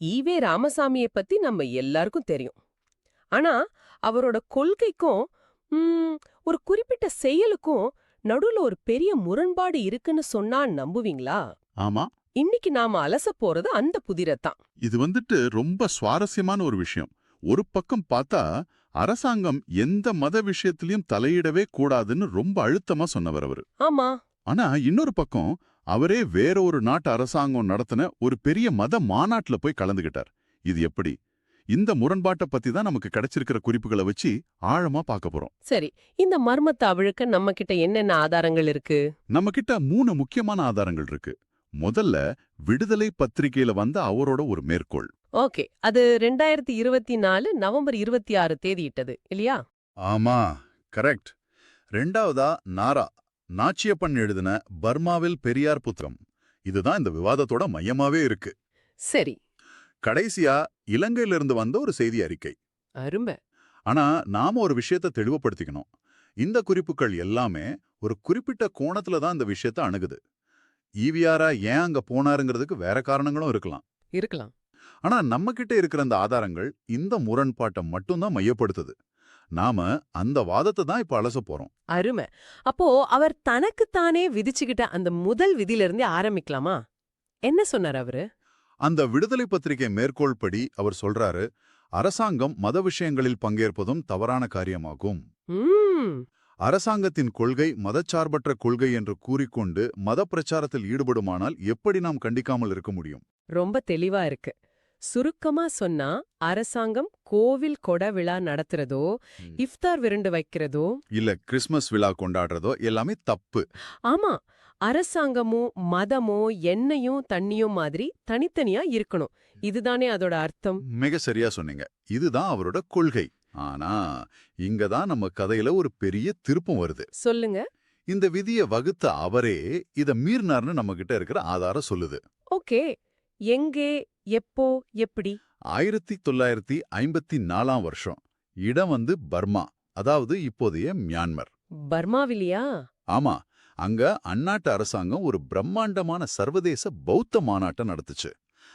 EV ராமசாமியை பத்தி நம்ம எல்லாருக்கும் தெரியும். ஆனா அவரோட கொள்கைக்கும் ஒரு குறிப்பிட்ட செயலுக்கும் நடுவுல ஒரு பெரிய முரண்பாடு இருக்குன்னு சொன்னா நம்புவீங்களா? ஆமா. இன்னைக்கு நாம அலச போறது அந்த புதிரத்தான் இது வந்துட்டு ரொம்ப சுவாரஸ்யமான ஒரு விஷயம். ஒரு பக்கம் பார்த்தா அரசாங்கம் எந்த மத விஷயத்திலயும் தலையிடவே கூடாதுன்னு ரொம்ப அழுத்தமா சொன்னவர் அவரு. ஆமா. ஆனா இன்னொரு பக்கம் அவரே வேற ஒரு நாட்டு அரசாங்கம் நடத்தின ஒரு பெரிய மத மாநாட்டுல போய் கலந்துகிட்டார். இது எப்படி? இந்த முரண்பாட்டை பத்தி தான் நமக்கு கிடைச்சிருக்கிற குறிப்புகளை வச்சு ஆழமா பார்க்க போறோம். சரி இந்த மர்மத்தை அவிழ்க்க நம்ம கிட்ட என்னென்ன ஆதாரங்கள் இருக்கு? நம்ம கிட்ட மூணு முக்கியமான ஆதாரங்கள் இருக்கு. முதல்ல விடுதலை பத்திரிகையில வந்த அவரோட ஒரு மேற்கோள். ஓகே அது ரெண்டாயிரத்தி இருபத்தி நாலு நவம்பர் இருபத்தி ஆறு தேதி இட்டது இல்லையா? ஆமா கரெக்ட். ரெண்டாவதா நாரா. நாச்சியப்பன் எழுதின பர்மாவில் பெரியார் புத்தகம் இதுதான் இந்த விவாதத்தோட மையமாவே இருக்கு. சரி. கடைசியா இலங்கையிலிருந்து வந்த ஒரு செய்தி அறிக்கை. அருமை. ஆனா நாம ஒரு விஷயத்தை தெளிவுபடுத்திக்கணும். இந்த குறிப்புகள் எல்லாமே ஒரு குறிப்பிட்ட கோணத்துல தான் இந்த விஷயத்தை அணுகுது. ஈவியாரா ஏன் அங்க போனாருங்கிறதுக்கு வேற காரணங்களும் இருக்கலாம். இருக்கலாம். ஆனா நம்ம கிட்ட இருக்கிற அந்த ஆதாரங்கள் இந்த முரண்பாட்டை மட்டும்தான் மையப்படுத்துது. நாம அந்த வாதத்தை தான் இப்ப அலச போறோம். அருமை. அப்போ அவர் தனக்குத்தானே விதிச்சுக்கிட்ட அந்த முதல் விதியில இருந்தே ஆரம்பிக்கலாமா? என்ன சொன்னார் அவரு? அந்த விடுதலை பத்திரிகை மேற்கோள் படி அவர் சொல்றாரு அரசாங்கம் மத விஷயங்களில் பங்கேற்பதும் தவறான காரியமாகும். அரசாங்கத்தின் கொள்கை மதச்சார்பற்ற கொள்கை என்று கூறிக்கொண்டு மத பிரச்சாரத்தில் ஈடுபடுமானால் எப்படி நாம் கண்டிக்காமல் இருக்க முடியும்? ரொம்ப தெளிவா இருக்கு. சுருக்கமா சொன்னா அரசாங்கம் கோவில் கொட விழா நடத்துறதோ இஃப்தார் விருந்து வைக்கிறதோ இல்ல கிறிஸ்மஸ் விழா கொண்டாடுறதோ எல்லாமே தப்பு. ஆமா அரசாங்கமும் மதமோ எண்ணெயும் தண்ணியும் மாதிரி தனித்தனியா இருக்கணும். இதுதானே அதோட அர்த்தம்? மிக சரியா சொன்னீங்க. இதுதான் அவரோட கொள்கை. ஆனா இங்க தான் நம்ம கதையில ஒரு பெரிய திருப்பம் வருது. சொல்லுங்க. இந்த விதியை வகுத்த அவரே இத மீறினார்னு நம்ம கிட்ட இருக்கிற ஆதாரம் சொல்லுது. ஓகே. எங்கே எப்போ எப்படி? ஆயிரத்தி தொள்ளாயிரத்தி ஐம்பத்தி நாலாம் வருஷம். இடம் வந்து பர்மா அதாவது இப்போதைய மியான்மர். பர்மாவிலியா? ஆமா அங்க அந்நாட்டு அரசாங்கம் ஒரு பிரம்மாண்டமான சர்வதேச பௌத்த மாநாட்டை நடத்துச்சு.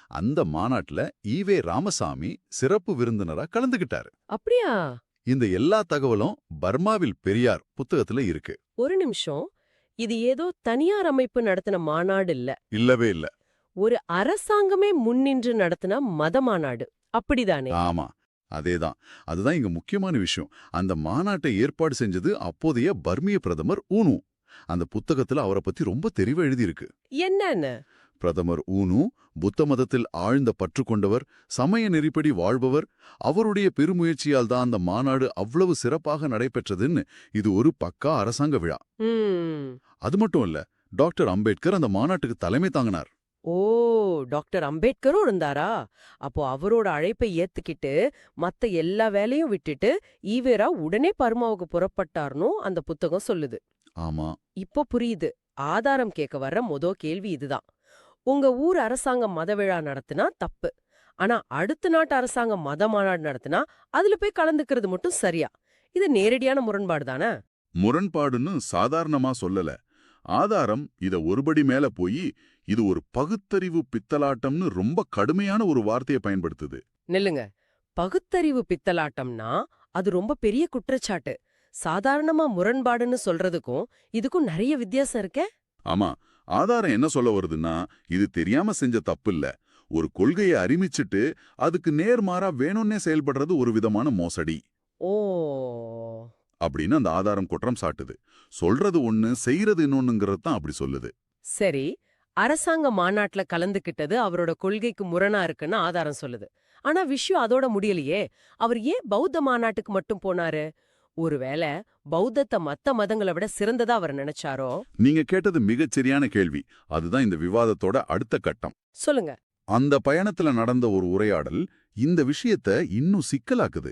அந்த மாநாட்டுல ஈவே ராமசாமி சிறப்பு விருந்தினரா கலந்துகிட்டாரு. அப்படியா? இந்த எல்லா தகவலும் பர்மாவில் பெரியார் புத்தகத்துல இருக்கு. ஒரு நிமிஷம். இது ஏதோ தனியார் அமைப்பு நடத்தின மாநாடு இல்ல. இல்லவே இல்ல. ஒரு அரசாங்கமே முன்னின்று நடத்தின மத மாநாடு அப்படிதானே? ஆமா அதேதான். அதுதான் இங்க முக்கியமான விஷயம். அந்த மாநாட்டை ஏற்பாடு செஞ்சது அப்போதைய பர்மிய பிரதமர் ஊனு. அந்த புத்தகத்துல அவரை பத்தி ரொம்ப தெளிவா எழுதியிருக்கு. என்னன்னு? பிரதமர் ஊனு புத்த மதத்தில் ஆழ்ந்த பற்று கொண்டவர் சமய நெறிப்படி வாழ்பவர் அவருடைய பெருமுயற்சியால் தான் அந்த மாநாடு அவ்வளவு சிறப்பாக நடைபெற்றதுன்னு இது ஒரு பக்கா அரசாங்க விழா. அது மட்டும் இல்ல டாக்டர் அம்பேத்கர் அந்த மாநாட்டுக்கு தலைமை தாங்கினார். ஓ டாக்டர் அம்பேத்கரும் இருந்தாரா? அப்போ அவரோட அழைப்பை ஏத்துக்கிட்டு மத்த எல்லா வேலையும் விட்டுட்டு ஈவேரா உடனே பர்மாவுக்கு புறப்பட்டார்னு அந்த புத்தகம் சொல்லுது. ஆமா. இப்போ புரியுது. ஆதாரம் கேட்க வர்ற மொத கேள்வி இதுதான். உங்க ஊர் அரசாங்கம் மத விழா நடத்தினா தப்பு. ஆனா அடுத்த நாட்டு அரசாங்கம் மத மாநாடு நடத்தினா அதுல போய் கலந்துக்கிறது மட்டும் சரியா? இது நேரடியான முரண்பாடு தானே? முரண்பாடுன்னு சாதாரணமா சொல்லல. ஆதாரம் இத ஒருபடி மேல போய் இது ஒரு பகுத்தறிவு பித்தலாட்டம்னு ரொம்ப கடுமையான ஒரு வார்த்தையை பயன்படுத்துது. நில்லுங்க. பகுத்தறிவு பித்தலாட்டம்னா அது ரொம்ப பெரிய குற்றச்சாட்டு. சாதாரணமா முரண்பாடுன்னு சொல்றதுக்கும் இதுக்கும் நிறைய வித்தியாசம் இருக்கே. ஆமா. ஆதாரம் என்ன சொல்ல வருதுன்னா இது தெரியாம செஞ்ச தப்பு இல்ல ஒரு கொள்கையை அறிமிச்சிட்டு அதுக்கு நேர்மாறா வேணும்னே செயல்படுறது ஒரு விதமான மோசடி. ஓ. அப்படின்னு அந்த ஆதாரம் குற்றம் சாட்டுது. சொல்றது ஒண்ணு செய்யறது இன்னொன்னுங்கிறது தான் அப்படி சொல்லுது. சரி. அரசாங்க மாநாட்டுல கலந்துக்கிட்டது அவரோட கொள்கைக்கு முரணா இருக்குன்னு ஆதாரம் சொல்லுது. ஆனா விஷயம் அதோட முடியலையே. அவர் ஏன் பௌத்த மாநாட்டுக்கு மட்டும் போனாரு? ஒருவேளை பௌத்தத்தை மத்த மதங்களை விட சிறந்ததா அவர் நினைச்சாரோ? நீங்க கேட்டது மிகச் சரியான கேள்வி. அதுதான் இந்த விவாதத்தோட அடுத்த கட்டம். சொல்லுங்க. அந்த பயணத்துல நடந்த ஒரு உரையாடல் இந்த விஷயத்த இன்னும் சிக்கலாக்குது.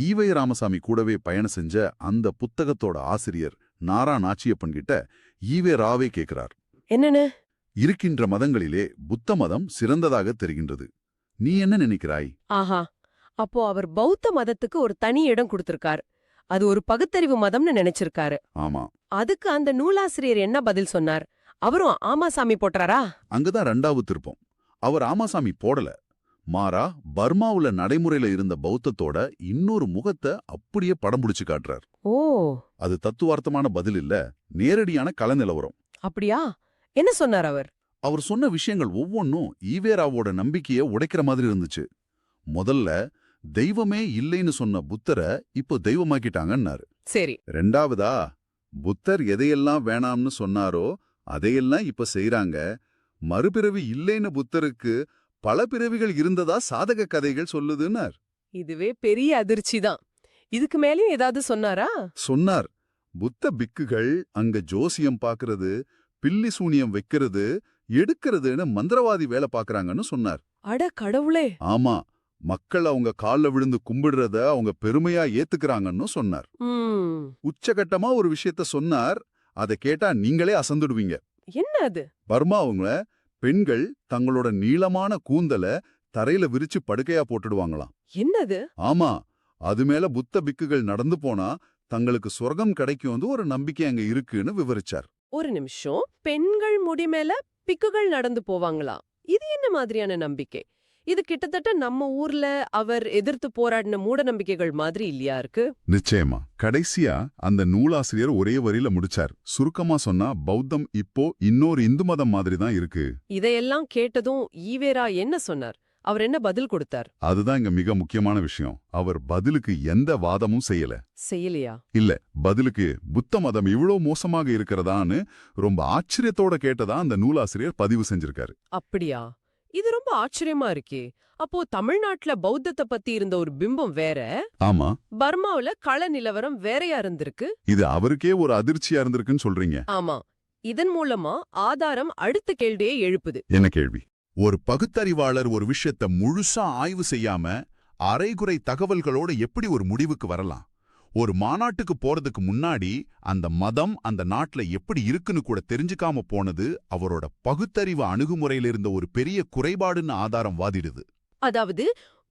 ஈவை ராமசாமி கூடவே பயணம் செஞ்ச அந்த புத்தகத்தோட ஆசிரியர் நாரா நாச்சியப்பன் கிட்ட ஈவே ராவே கேக்குறார். என்னன்னு? இருக்கின்ற மதங்களிலே புத்த மதம் சிறந்ததாக தெரிகின்றது. நீ என்ன நினைக்கிறாய்? ஆஹா. அப்போ அவர் பௌத்த மதத்துக்கு ஒரு தனி இடம் கொடுத்திருக்காரு. அது ஒரு பகுத்தறிவு மதம்னு நினைச்சிருக்காரு. ஆமா. அதுக்கு அந்த நூலாசிரியர் என்ன பதில் சொன்னார்? அவரும் ஆமா சாமி போட்டுறாரா அங்கதான் ரெண்டாவது திருப்பம். அவர் ஆமாசாமி போடல. மாறா பர்மாவுல நடைமுறையில இருந்த பௌத்தத்தோட இன்னொரு முகத்தை அப்படியே படம் பிடிச்சு காட்டுறார். ஓ. அது தத்துவார்த்தமான பதில் இல்ல நேரடியான களநிலவரம் அப்படியா? என்ன சொன்னார் அவர்? அவர் சொன்ன விஷயங்கள் ஒவ்வொன்றும் ஈவேராவோட நம்பிக்கைய உடைக்கிற மாதிரி இருந்துச்சு. முதல்ல தெய்வமே இல்லைன்னு சொன்ன புத்தரை இப்போ தெய்வமாக்கிட்டாங்கன்னாரு. சரி. ரெண்டாவதா புத்தர் எதையெல்லாம் வேணாம்னு சொன்னாரோ அதையெல்லாம் இப்ப செய்றாங்க. மறுபிறவி இல்லைன்னு புத்தருக்கு பல பிறவிகள் இருந்ததா சாதக கதைகள் சொல்லுதுன்னார். இதுவே பெரிய அதிர்ச்சி தான். இதுக்கு மேலயும் ஏதாவது சொன்னாரா? சொன்னார். புத்த பிக்குகள் அங்க ஜோசியம் பாக்குறது பில்லி சூனியம் வைக்கிறது எடுக்கிறதுன்னு மந்திரவாதி வேலை பாக்குறாங்கன்னு சொன்னார். அட கடவுளே! ஆமா மக்கள் அவங்க கால்ல விழுந்து கும்பிடுறத அவங்க பெருமையா ஏத்துக்கறாங்கன்னு சொன்னார். உச்சகட்டமா ஒரு விஷயத்த சொன்னார் அதை கேட்டா நீங்களே அசந்துடுவீங்க. என்ன அது? பர்மாவுங்க பெண்கள் தங்களோட நீளமான கூந்தல தரையில விரிச்சு படுக்கையா போட்டுடுவாங்களாம். என்னது? ஆமா அது மேல புத்த பிக்குகள் நடந்து போனா தங்களுக்கு சொர்க்கம் கிடைக்கும் வந்து ஒரு நம்பிக்கை அங்க இருக்குன்னு விவரிச்சார். ஒரு நிமிஷம். பெண்கள் முடி மேல பிக்குகள் நடந்து போவாங்களா? இது என்ன மாதிரியான நம்பிக்கை? இது கிட்டத்தட்ட நம்ம ஊர்ல அவர் எதிர்த்து போராடின மூட நம்பிக்கைகள் மாதிரி இல்லையா இருக்கு? நிச்சயமா. கடைசியா அந்த நூலாசிரியர் ஒரே வரியில முடிச்சார். சுருக்கமா சொன்னா பௌத்தம் இப்போ இன்னொரு இந்து மதம் மாதிரி தான் இருக்கு. இதையெல்லாம் கேட்டதும் ஈவேரா என்ன சொன்னார்? அவர் என்ன பதில் கொடுத்தார்? அதுதான் இங்க மிக முக்கியமான விஷயம். அவர் பதிலுக்கு எந்த வாதமும் செய்யல. செய்யலையா? இல்ல பதிலுக்கு புத்த மதம் இவ்ளோ மோசமாக இருக்கிறதான்னு ரொம்ப ஆச்சரியத்தோட கேட்டதா அந்த நூலாசிரியர் பதிவு செஞ்சிருக்காரு. அப்படியா? இது ரொம்ப ஆச்சரியமா இருக்கே. அப்போ தமிழ்நாட்டுல பௌத்தத்தை பத்தி இருந்த ஒரு பிம்பம் வேற? ஆமா. பர்மாவுல கள நிலவரம் வேறையா இருந்திருக்கு? இது அவருக்கே ஒரு அதிர்ச்சியா இருந்திருக்குன்னு சொல்றீங்க. ஆமா. இதன் மூலமா ஆதாரம் அடுத்த கேள்வியை எழுப்புது. என்ன கேள்வி? ஒரு பகுத்தறிவாளர் ஒரு விஷயத்த முழுசா ஆய்வு செய்யாம அரைகுறை தகவல்களோட எப்படி ஒரு முடிவுக்கு வரலாம்? ஒரு மாநாட்டுக்கு போறதுக்கு முன்னாடி அந்த மதம் அந்த நாட்டுல எப்படி இருக்குன்னு கூட தெரிஞ்சுக்காம போனது அவரோட பகுத்தறிவு அணுகுமுறையில இருந்த ஒரு பெரிய குறைபாடுன்னு ஆதாரம் வாதிடுது. அதாவது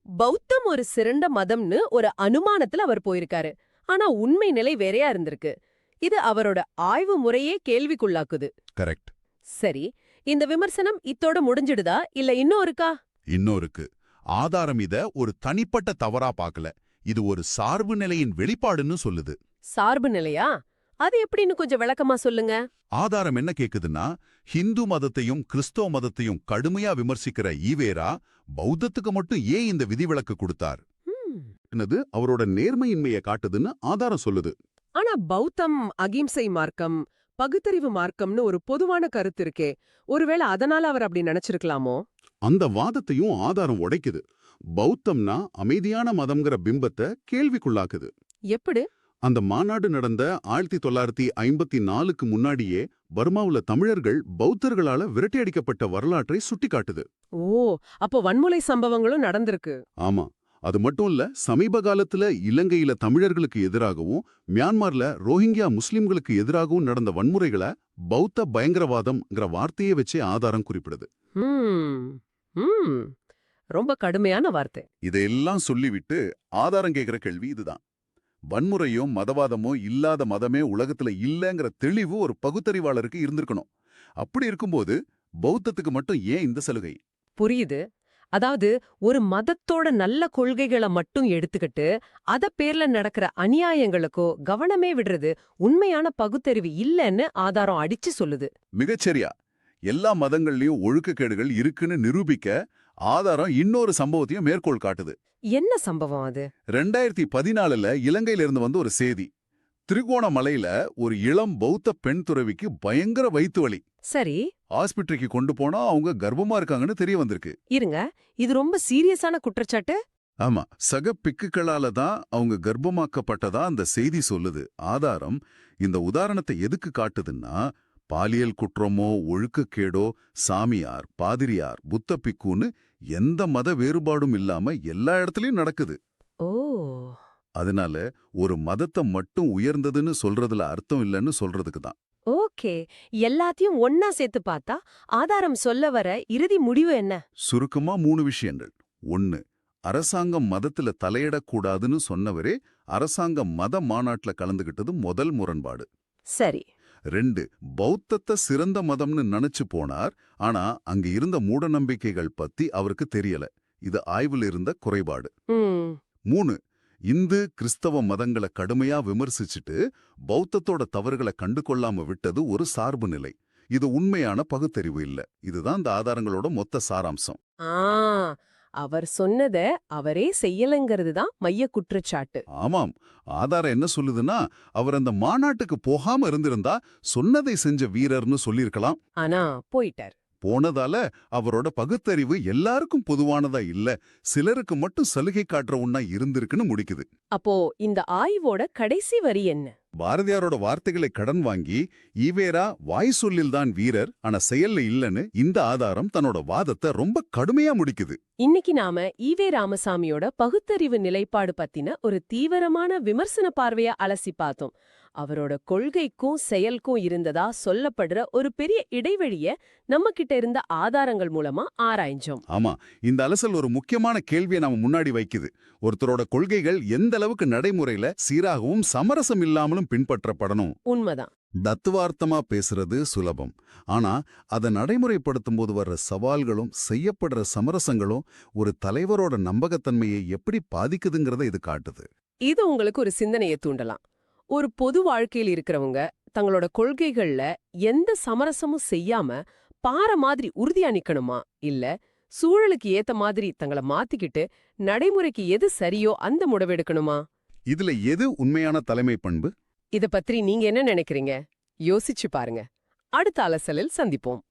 பௌத்தம் ஒரு சிறந்த மதம்னு ஒரு அனுமானத்துல அவர் போயிருக்காரு. ஆனா உண்மை நிலை வேறையா இருந்திருக்கு. இது அவரோட ஆய்வு முறையே கேள்விக்குள்ளாக்குது. கரெக்ட். சரி இந்த விமர்சனம் இத்தோட முடிஞ்சிடுதா? இல்ல இன்னும் இருக்கா இன்னொருக்கு. ஆதாரம் இத ஒரு தனிப்பட்ட தவறா பார்க்கல இது ஒரு சார்பு நிலையின் வெளிப்பாடுன்னு சொல்லுது. சார்பு நிலையா? அது எப்படின்னு கொஞ்சம் விளக்கமா சொல்லுங்க. ஆதாரம் என்ன கேக்குதுன்னா ஹிந்து மதத்தையும் கிறிஸ்தவ மதத்தையும் கடுமையா விமர்சிக்கிற ஈவேரா பௌத்தத்துக்கு மட்டும் ஏன் இந்த விதிவிலக்கு கொடுத்தார். என்னது? அவரோட நேர்மையின்மையை காட்டுதுன்னு ஆதாரம் சொல்லுது. ஆனா பௌத்தம் அகிம்சை மார்க்கம் பகுத்தறிவு மார்க்கம்னு ஒரு பொதுவான கருத்து இருக்கே. ஒருவேளை அதனால அவர் அப்படி நினைச்சிருக்கலாமோ? அந்த வாதத்தையும் ஆதாரம் உடைக்குது. பௌத்தம்னா அமைதியான மதம்ங்கிற பிம்பத்தை கேள்விக்குள்ளாக்குது. எப்படி? அந்த மாநாடு நடந்த ஆயிரத்தி தொள்ளாயிரத்தி ஐம்பத்தி நாலுக்கு முன்னாடியே பர்மாவுல தமிழர்கள் பௌத்தர்களால விரட்டியடிக்கப்பட்ட வரலாற்றை சுட்டிக்காட்டுது. ஓ அப்போ வன்முறை சம்பவங்களும் நடந்திருக்கு. ஆமா. அது மட்டும் இல்ல சமீப காலத்துல இலங்கையில தமிழர்களுக்கு எதிராகவும் மியான்மர்ல ரோஹிங்கியா முஸ்லிம்களுக்கு எதிராகவும் நடந்த வன்முறைகளை பௌத்த பயங்கரவாதம்ங்கிற வார்த்தையை வச்சே ஆதாரம் குறிப்பிடுது. ரொம்ப கடுமையான வார்த்தை. இதையெல்லாம் சொல்லிவிட்டு ஆதாரம் கேட்கிற கேள்வி இதுதான். வன்முறையோ மதவாதமோ இல்லாத மதமே உலகத்துல இல்லைங்கிற தெளிவு ஒரு பகுத்தறிவாளருக்கு இருந்திருக்கணும். அப்படி இருக்கும்போது பௌத்தத்துக்கு மட்டும் ஏன் இந்த சலுகை? புரியுது. அதாவது ஒரு மதத்தோட நல்ல கொள்கைகளை மட்டும் எடுத்துக்கிட்டு அத பேர்ல நடக்கிற அநியாயங்களுக்கோ கவனமே விடுறது உண்மையான பகுத்தறிவு இல்லைன்னு ஆதாரம் அடிச்சு சொல்லுது. மிகச்சரியா. எல்லா மதங்கள்லயும் ஒழுக்கக்கேடுகள் இருக்குன்னு நிரூபிக்க ஆதாரம் இன்னொரு சம்பவத்தையும் மேற்கோள் காட்டுது. என்ன சம்பவம் அது? ரெண்டாயிரத்தி பதினாலுல இலங்கையில இருந்து வந்த ஒரு செய்தி. திருகோணமலையில ஒரு இளம் பௌத்த பெண் துறவிக்கு பயங்கர வயித்து வலி. சரி. ஆஸ்பத்திரிக்கு கொண்டு போனா அவங்க கர்ப்பமா இருக்காங்கன்னு தெரிய வந்திருக்கு. இருங்க. இது ரொம்ப சீரியஸான குற்றச்சாட்டு. ஆமா. சக பிக்குகளால தான் அவங்க கர்ப்பமாக்கப்பட்டதா அந்த செய்தி சொல்லுது. ஆதாரம் இந்த உதாரணத்தை எதுக்கு காட்டுதுன்னா பாலியல் குற்றமோ ஒழுக்கக்கேடோ சாமியார் பாதிரியார் புத்த பிக்குன்னு எந்த மத வேறுபாடும் இல்லாம எல்லா இடத்துலயும் நடக்குது. ஓ. அதனால ஒரு மதத்தை மட்டும் உயர்ந்ததுன்னு சொல்றதுல அர்த்தம் இல்லைன்னு சொல்றதுக்கு தான். ஓகே. எல்லாத்தையும் ஒன்னா சேர்த்து பார்த்தா ஆதாரம் சொல்ல வர இறுதி முடிவு என்ன? சுருக்கமா மூணு விஷயங்கள். ஒன்னு அரசாங்கம் மதத்துல தலையிடக்கூடாதுன்னு சொன்னவரே அரசாங்கம் மத மாநாட்டுல கலந்துகிட்டது முதல் முரண்பாடு. சரி. ரெண்டு பௌத்தத்தை சிறந்த மதம்னு நினைச்சு போனார் ஆனா அங்க இருந்த மூடநம்பிக்கைகள் பத்தி அவருக்கு தெரியல. இது ஆய்வில் இருந்த குறைபாடு. மூணு இந்து கிறிஸ்தவ மதங்களை கடுமையா விமர்சிச்சுட்டு பௌத்தத்தோட தவறுகளை கண்டு கொள்ளாம விட்டது ஒரு சார்பு நிலை. இது உண்மையான பகுத்தறிவு இல்ல. இதுதான் இந்த ஆதாரங்களோட மொத்த சாராம்சம். ஆ அவர் சொன்னத அவரே செய்யலங்கிறது தான் மைய குற்றச்சாட்டு. ஆமாம். ஆதாரம் என்ன சொல்லுதுன்னா அவர் அந்த மாநாட்டுக்கு போகாம இருந்திருந்தா சொன்னதை செஞ்ச வீரர்னு சொல்லியிருக்கலாம். ஆனா போயிட்டார். போனதால அவரோட பகுத்தறிவு எல்லாருக்கும் பொதுவானதா இல்ல சிலருக்கு மட்டும் சலுகை காட்டுற ஒண்ணா இருந்திருக்குன்னு முடிக்குது. அப்போ இந்த ஆய்வோட கடைசி வரி என்ன? பாரதியாரோட வார்த்தைகளை கடன் வாங்கி ஈவேரா வாய் சொல்லில்தான் வீரர் ஆனா செயல்ல இல்லன்னு இந்த ஆதாரம் தன்னோட வாதத்தை ரொம்ப கடுமையா முடிக்குது. இன்னைக்கு நாம ஈவே ராமசாமியோட பகுத்தறிவு நிலைப்பாடு பத்தின ஒரு தீவிரமான விமர்சன பார்வைய அலசி பார்த்தோம். அவரோட கொள்கைக்கும் செயலுக்கும் இருந்ததா சொல்லப்படுற ஒரு பெரிய இடைவெளிய நம்ம கிட்ட இருந்த ஆதாரங்கள் மூலமா ஆராய்ஞ்சோம். ஆமா இந்த அலசல் ஒரு முக்கியமான கேள்வியை நாம முன்னாடி வைக்குது. ஒருத்தரோட கொள்கைகள் எந்த அளவுக்கு நடைமுறையில சீராகவும் சமரசம் இல்லாமலும் பின்பற்றப்படணும். உண்மைதான். தத்துவார்த்தமா பேசுறது சுலபம். ஆனா அதை நடைமுறைப்படுத்தும் போது வர்ற சவால்களும் செய்யப்படுற சமரசங்களும் ஒரு தலைவரோட நம்பகத்தன்மையை எப்படி பாதிக்குதுங்கிறத இது காட்டுது. இது உங்களுக்கு ஒரு சிந்தனையை தூண்டலாம். ஒரு பொது வாழ்க்கையில் இருக்கிறவங்க தங்களோட கொள்கைகள்ல எந்த சமரசமும் செய்யாம பாற மாதிரி உறுதியா நிக்கணுமா? இல்ல சூழலுக்கு ஏத்த மாதிரி தங்கள மாத்திக்கிட்டு நடைமுறைக்கு எது சரியோ அந்த முடிவெடுக்கணுமா இதுல எது உண்மையான தலைமை பண்பு? இத பத்தி நீங்க என்ன நினைக்கிறீங்க? யோசிச்சு பாருங்க. அடுத்த அலசலில் சந்திப்போம்.